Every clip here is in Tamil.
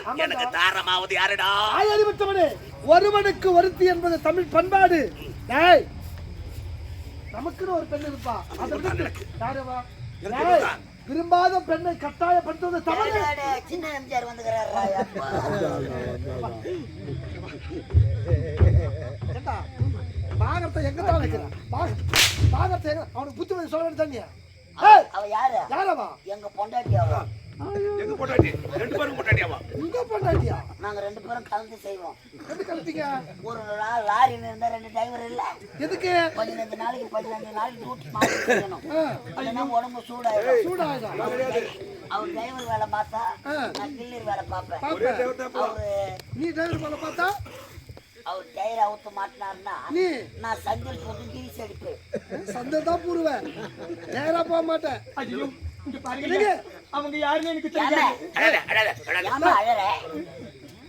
விட்டார் எனக்கு தாரமாவது யாருடா? அறிவித்தவனே ஒருவனுக்கு ஒருத்தி என்பது தமிழ் பண்பாடு. டேய் நமக்குன்னு ஒரு பெண் இருப்பா. அதை. விரும்பாத பெண்ணை கட்டாயப்படுத்துவது தவறு. சின்ன எம்ஜிஆர் வந்துக்கிறாரு ஏண்டா? பாகத்தை எங்க தான் வைக்கிறான்? பாக- பாகத்தை எங்க அவனுக்கு புத்தி வந்து சொல்ல வேண்டியது அவ யாரு? யாரவா? எங்க பொண்டாட்டி அவ. எங்க போட்டாட்டி ரெண்டு பேரும் போட்டாட்டியாவா உங்க பொண்டாட்டியா? நாங்க ரெண்டு பேரும் கலந்து செய்வோம். ஒரு நாள் லாரியில இருந்தா ரெண்டு டிரைவர் இல்ல. எதுக்கு? பதினஞ்சு நாளைக்கு பதினஞ்சு நாளைக்கு டியூட்டி மாத்தி செய்யணும். இல்லைன்னா உடம்பு சூடாயிடும். சூடாயிடும். அவர் டிரைவர் வேலை பார்த்தா. நான் கில்லர் வேலை பார்ப்பேன். அவரு நீ டிரைவர் மேல பார்த்தா? அவர் டயர் அவுத்து மாட்டினாருன்னா நீ? நான் சஞ்சல் போட்டு கிரிஸ் அடிப்பேன் சந்தை தான் பூருவேன். நேரா போக மாட்டேன். ஐயோ இங்க பாருங்க? அவங்க யாருன்னு எனக்கு தெரியாது.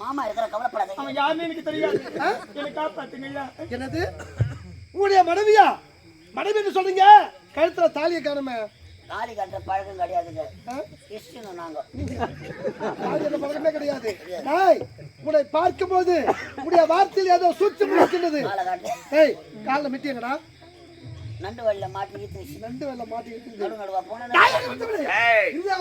மாமா இருக்கிற கவலைப்படாதீங்க அவன் யாருன்னு எனக்கு தெரியாது. எனக்கு காப்பாத்துங்க ஐயா. என்னது? உங்களுடைய மனைவியா? மனைவி என்று சொல்றீங்க? கழுத்துல தாலியை காணுமே. தாலி கட்டுற பழக்கம் கிடையாதுங்க? கிறிஸ்டின் நாங்க. தாலி பழக்கமே கிடையாது. டேய் உன்னை பார்க்கும்போது உன்னுடைய வார்த்தையில் ஏதோ காலை காட்டு ஏய் காலில் மிட்டியங்கடா நண்டு வழியில மாட்டி ஈத்து ரெண்டு வெள்ள மாட்டிக்கிட்டு நடு நடுவா போன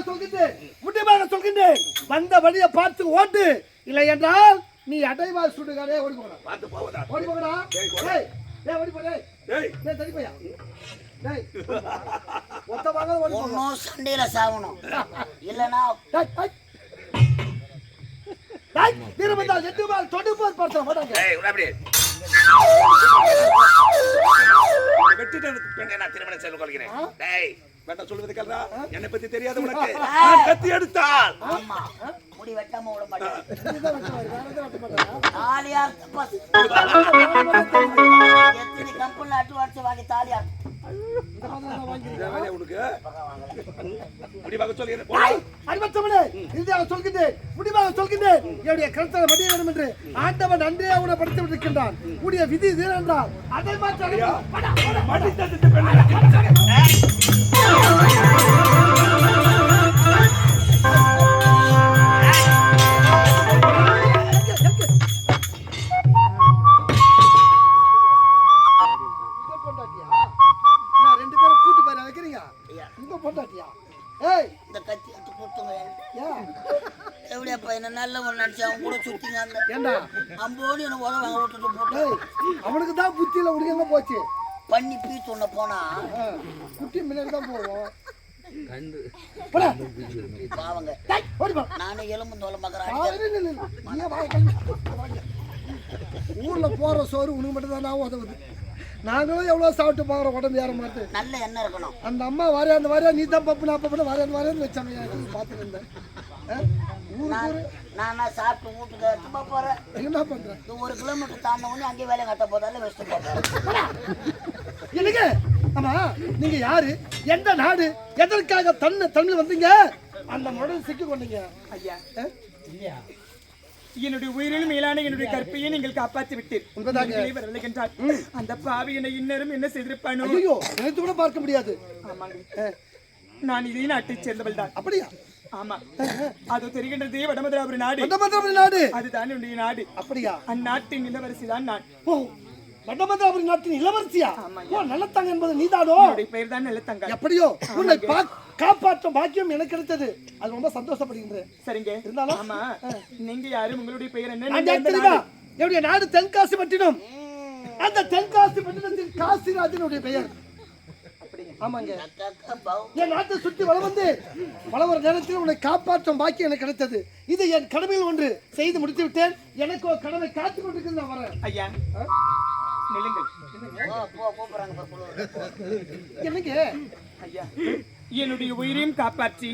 சொல்கின்றேன். முட்டியமாக சொல்கின்றேன். வந்த வழியை பார்த்து ஓட்டு. இல்லை என்றால் நீ அடைவாள் சுடுகாரே ஓடி போகலாம். பார்த்து ஓடி போகடா. ஏய் ஏய் ஓடி போ டேய் ஏய் டேய் தள்ளி போயா டேய் ஒத்த வாங்க ஓடி போகலாம் ஒன்னும் சண்டையில சாவணும் இல்லனா டேய் டேய். டேய் திரும்பந்தால் எட்டு மாட்டாங்க நான் திருமணம் செய்து கொள்கிறேன். டேய் வேண்டாம் சொல்வது என்னை பத்தி தெரியாது உனக்கு. நான் கத்தி எடுத்தால். ஆமா முடி வெட்டாம விட மாட்டேன்? தாலியார் எத்தனை அட்டு வச்சு வாங்கி தாலியார்? உனக்கு? முடிவாக சொல்கிறேன் போ. டேய், அறிவற்றவனே, இறுதியாக சொல்கின்றேன் முடிவாக சொல்கின்றேன் என்னுடைய கருத்தை மடிய வேண்டும் என்று ஆண்டவன் அன்றே உன படித்து விட்டிருக்கின்றான் உடைய விதி இது என்றால் அதை மாற்ற குட்டி முன்னாடி தான் போவோம். போடா. பாவங்க. டேய், ஓடி போ. நானே எலும்பு தோலை. ஊர்ல போற சோறு உனக்கு மட்டும் தான் நான் உதவுது நாங்களும் எவ்வளவு சாப்பிட்டு போகிறோம் உடம்பு ஏற மாட்டேன் நல்ல எண்ணெய் இருக்கணும். அந்த அம்மா வாரியா அந்த வாரியா நீ தான் பப்பு நான் பப்பு வாரியா வாரியான்னு வச்சாங்க. பார்த்துட்டு இருந்தேன் நான் சாப்பிட்டு வீட்டுக்கு சும்மா போறேன். என்ன பண்றேன் ஒரு கிலோமீட்டர் தாண்ட உடனே அங்கேயே வேலை கட்ட போதாலும் வச்சுட்டு போறேன் என்னங்க? ஆமா நீங்க யாரு? எந்த நாடு? எதற்காக தன்னு தமிழ் வந்தீங்க? அந்த முடல் சிக்கி கொண்டீங்க. ஐயா. ஆ? என்னுடைய உயிரிலும் மேலான என்னுடைய கற்பையை நீங்கள் காப்பாற்றி விட்டீர். வரவில்லைன்றால் அந்த பாவி என்னை இன்னரும் என்ன செய்திருப்பானோ? ஐயோ நினைத்து கூட பார்க்க முடியாது. ஆமாங்க. நான் இதே நாட்டைச் சேர்ந்தவள் தான். அப்படியா? ஆமா. அது தெரிகின்றது வடமதுராபுரி நாடு. வட்டமந்திராபுரி நாடு. அதுதான் என்னுடைய நாடு. அப்படியா? அந்நாட்டின் இளவரசி தான் நான் ஓ வட்டமந்திராபுரி நாட்டின் இளவரசியா? ஓ நல்லத்தாங்க என்பது நீதானோ? பெயர் தான் நிலத்தங்க எப்படியோ? உன்னை காப்பாற்றும் பாக்கியம் எனக்கு கிடைத்தது. அது ரொம்ப சந்தோஷப்படுகின்றேன் சரிங்க. இருந்தாலும்? ஆமா. நீங்க யாரு? உங்களுடைய பெயர் என்ன? என்னுடைய நாடு தென்காசி பட்டினம் அந்த தென்காசி பட்டினத்தில் காசிராஜனுடைய பெயர். ஆமாங்க. என் நாட்டை சுற்றி வளம் வந்து நேரத்தில் உன்னை காப்பாற்றும் பாக்கியம் எனக்கு கிடைத்தது. இது என் கடமையில் ஒன்று. செய்து முடித்து விட்டேன் எனக்கு ஒரு கடமை காத்து கொண்டிருக்கிறது நான் வரேன். ஐயா. என்னங்க? ஐயா. என்னுடைய உயிரையும் காப்பாற்றி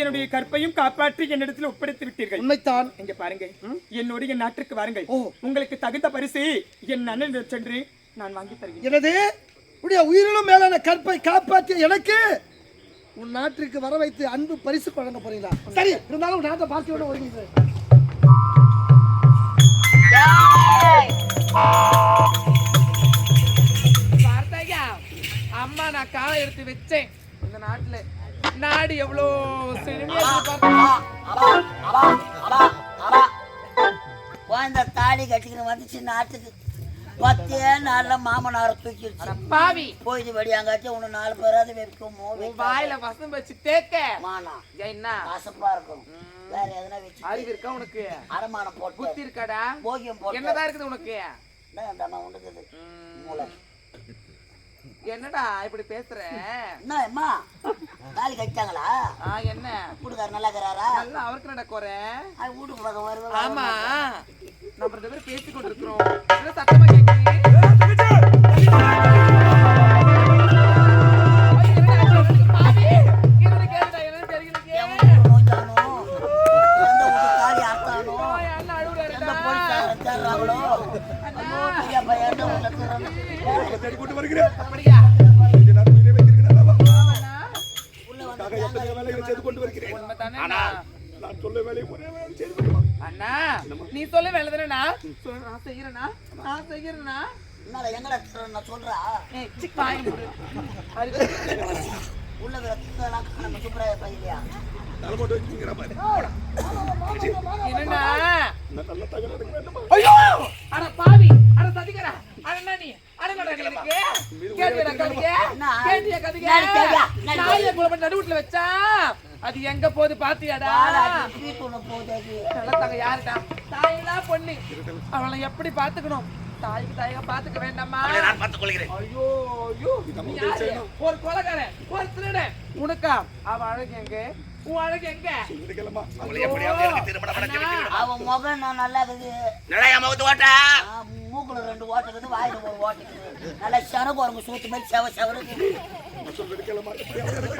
என்னுடைய கற்பையும் காப்பாற்றி என்னிடத்தில் ஒப்படைத்து விட்டீர்கள். உண்மைத்தான். இங்க பாருங்க. என்னோட என் நாட்டிற்கு வாருங்கள். ஓ. உங்களுக்கு தகுந்த பரிசு என் அண்ணன் சென்று நான் வாங்கி தருகிறேன். எனது உடைய உயிரிலும் மேலான கற்பை காப்பாற்றிய எனக்கு உன் நாட்டிற்கு வர வைத்து அன்பு பரிசு வழங்க போறீங்களா? சரி இருந்தாலும் உன் நாட்டை பார்க்க விட வருகிறேன் வார்த்தையா அம்மா நான் காலை எடுத்து வச்சேன். இந்த நாட்டுல நாடு எவ்வளோ குழந்த தாலி கட்டிக்கின்னு வந்துச்சு நாட்டுக்கு. பத்தே நாள்ல மாமனாரை தூக்கிடுச்சு. பாவி. போயிட்டு வெடியாங்காச்சும் உன்னை நாலு பேராது வைக்குமோ வாயில வசம் வச்சு தேக்க. மானா. என்ன? கசப்பா இருக்கும். வேற எதனா வச்சு அறிவு இருக்கா உனக்கு? அரமானம் போட்டு. புத்தி இருக்காடா? போகியம் போட்டு. என்னதான் இருக்குது உனக்கு? என்ன உண்டுக்குது. மூளை. என்னடா இப்படி பேசுற என்ன அம்மா தாலி கட்டிட்டாங்களா ஆ என்ன வீட்டுக்காரர் நல்லா இருக்கிறாரா நல்லா அவருக்கு நடக்குற அது வீட்டுக்கு பக்கம் வருவேன் ஆமா நம்ம ரெண்டு பேரும் பேசிக் கொண்டிருக்கிறோம் என்ன சத்தமா கேக்குறீங்க கொண்டு வருகிறேன் உண்மைதானே ஆனா அண்ணா? நான் சொல்ல வேலையை ஒரே வேலை செய்து. அண்ணா நீ சொல்ல சொல்லு, நான் செய்யறேனா நான் என்னால எங்கடா திருறணும் நான் சொல்றா ஏய் சிக் வாய் மூடு. அறிவு. உள்ள வேற திருறலாம் நம்ம சுப்ராய பையலையா தலை போட்டு வச்சுக்கிறேன் பாரு. என்னண்ணா நான் நல்ல தகவல் எனக்கு வேண்டுமா? ஐயோ அட பாவி அட சதிக்கறா அட என்ன நீ அட என்னடா நீ எனக்கு கேட்டியா கதிக என்ன? கேட்டியா கதிக என்னடி கேட்டியா? என்னடி? நாயை குள்ள பண்ணி நடுவுட்ல வச்சா அது எங்க போகுது பாத்தியாடா? போகுது யாருடா? தாயிலா பொண்ணு. அவளை எப்படி பாத்துக்கணும்? தாய்க்கு தாயக பாத்துக்க வேண்டாமா? நான் ஐயோ? ஒரு கொலைகாரன் ஒரு திருடன். உனக்கா? அவ அழகு எங்க? உன் அழகு எங்க. அவன் முகம் நான் நல்லா முகத்து ஓட்டா? ஆ, மூக்குல ரெண்டு ஓட்டுக்குது வாயில ஒரு ஓட்டுக்குது நல்லா செனக்கு ஒரு சூத்து மாதிரி செவ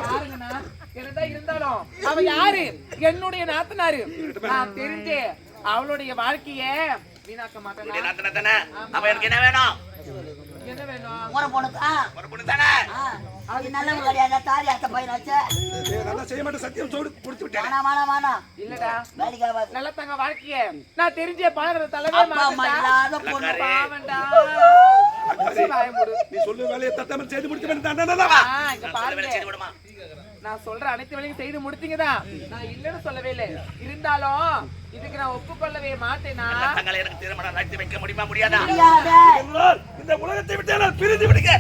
பாருங்கண்ணா என்னதான் இருந்தாலும் அவ யாரு? என்னுடைய நாத்தனாரு. நான் தெரிஞ்சு அவளுடைய வாழ்க்கைய வீணாக்க மாட்டேன் நாத்தனா தானே? அப்ப எனக்கு என்ன வேணும்? முறை பொண்ணு நல்லவங்க கிடையாது தாலி அத்த பையன் வச்ச. ஏய், நல்லா செய்ய மாட்டேன் சத்தியம் சொல்லி கொடுத்து விட்டேன். மானா மானா மானா இல்லடா. வேலைக்கு ஆகாது நல்ல தங்க வாழ்க்கைய. நான் தெரிஞ்ச பழகிற தலைவே அப்பா அம்மா மாட்டேன்டா. இல்லாத பொண்ணு பாவண்டா வாய மூடு. நீ சொல்லு வேலையை தட்டாமல் செய்து முடித்து நான் பாருங்க சொல்ற அனைத்து வேலையும் செய்து முடித்தீங்கதான் நான் இல்லைன்னு சொல்லவே இல்லை. இருந்தாலும் இதுக்கு நான் ஒப்புக்கொள்ளவே மாட்டேனா? தங்களை எனக்கு திருமணம் நடத்தி வைக்க முடியுமா முடியாதா? இந்த உலகத்தை விட்டு நான் பிரிந்து விடுங்க.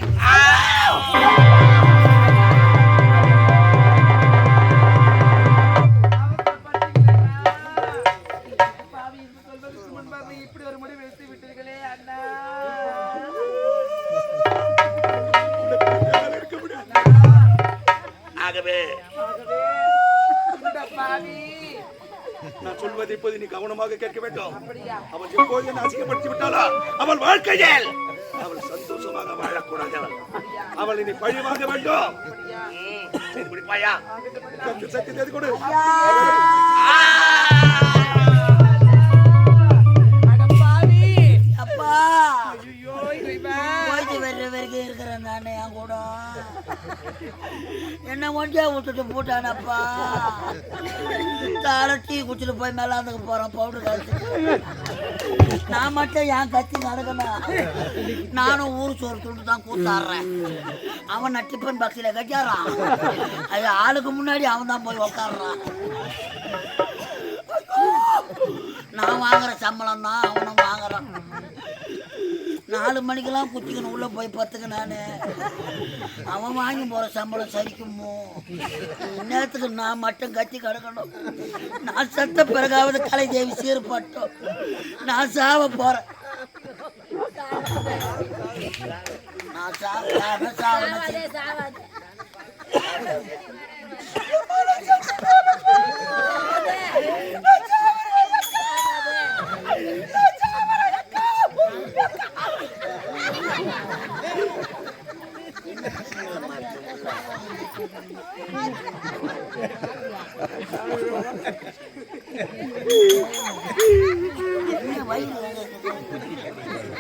கவனமாக கேட்க வேண்டும். அவள் எப்போது அசிங்கப்படுத்தி விட்டாளா அவள் வாழ்க்கையில் அவள் சந்தோஷமாக வாழக்கூடாது. அவள் இனி பழி வாங்க வேண்டும் செய்து முடிப்பாயா? தேடி கொடு. என்ன ஒண்டியா விட்டுட்டு போட்டானப்பா? தாழ டீ குடிச்சிட்டு போய் மேலாந்துக்கு போறேன் பவுடர் கழிச்சு நான் மட்டும் என் கத்தி நடக்கணும். நானும் ஊர் சோறு துண்டு தான் கூத்தாடுறேன். அவன் நான் டிஃபன் பாக்ஸில் கட்டியாரான் அது ஆளுக்கு முன்னாடி அவன் தான் போய் உக்காடுறான் நான் வாங்குற சம்பளம் தான் அவனும் வாங்குறான். நாலு மணிக்கெல்லாம் குச்சிக்கணும். உள்ள போய் பத்துக்கு நான். அவன் வாங்கி போற சம்பளம் சரிக்குமோ? நேரத்துக்கு நான் மட்டும் கத்தி கிடக்கணும். நான் செத்த பிறகாவது கலை தேவி சீர்பட்டோம் நான் சாவ போறேன். நான் சாவ சாவ சாவணும் என்ன வயிறு எங்க இருக்குது?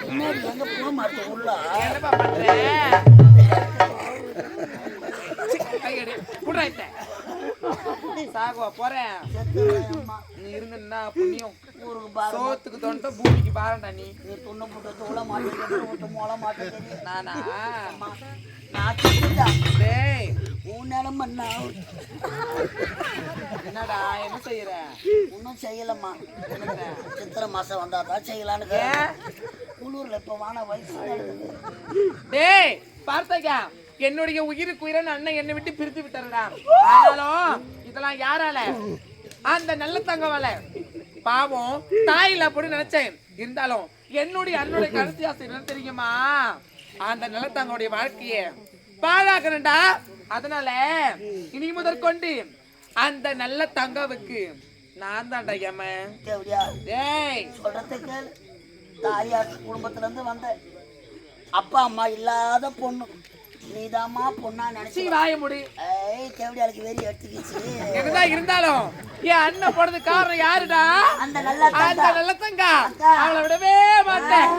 முன்னாடி எங்க போக மாட்டேன் உள்ள என்னப்பா பண்ற? சாகுவா போறேன். நீ இருந்துன்னா புண்ணியம்? ஊருக்கு பாரு சோத்துக்கு தொண்ட பூமிக்கு பாருடா நீ. துண்ணு புட்ட தூள மாட்டேங்குது விட்டு மோள மாட்டேங்குது நானா? நான் செத்துட்டா டேய். உன் நிலம என்னடா என்ன செய்யற? ஒன்றும் செய்யலம்மா. சித்திரை மாசம் வந்தா தான் செய்யலான்னு? குளூர்ல இப்ப வான வயசு. டேய் பார்த்தாக்கா. என்னுடைய உயிருக்கு உயிரன் அண்ணன் என்னை விட்டு பிரித்து விட்டாருடா ஆனாலும் இதெல்லாம் யாரால? அந்த நல்ல தங்கவால. பாவம் தாயில அப்படி நினைச்சேன். இருந்தாலும் என்னுடைய அண்ணனுடைய கடைசி ஆசை என்ன தெரியுமா? அந்த நிலத்தங்களுடைய வாழ்க்கைய பாழாக்கணும்டா. அதனால இனி முதற்கொண்டு அந்த நல்ல தங்கவுக்கு நான் தான்டா தேவடியா டேய். சொல்றதுக்கு தாயார் குடும்பத்துல இருந்து வந்த அப்பா அம்மா இல்லாத பொண்ணு. நீதாம்மா பொண்ணா நினைச்சு வாய முடி. ஏய் தேவடியாளுக்கு வெறி எடுத்துக்கிச்சு என்னதான் இருந்தாலும் என் அண்ணன் போனது காரணம் யாருடா? அந்த நல்ல அந்த. நல்ல தங்கா. அவளை விடவே மாட்டேன்.